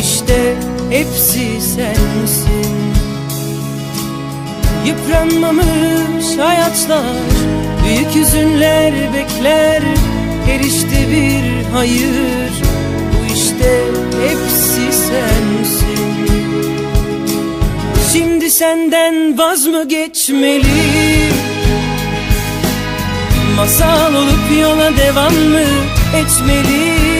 işte hepsi sensin. Yıpranmamış hayatlar Büyük hüzünler bekler Her işte bir hayır. Bu işte hepsi sensin. Şimdi senden vaz mı geçmeli? Masal olup yola devam mı etmeli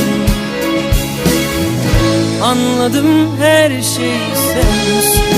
Anladım her şey sensin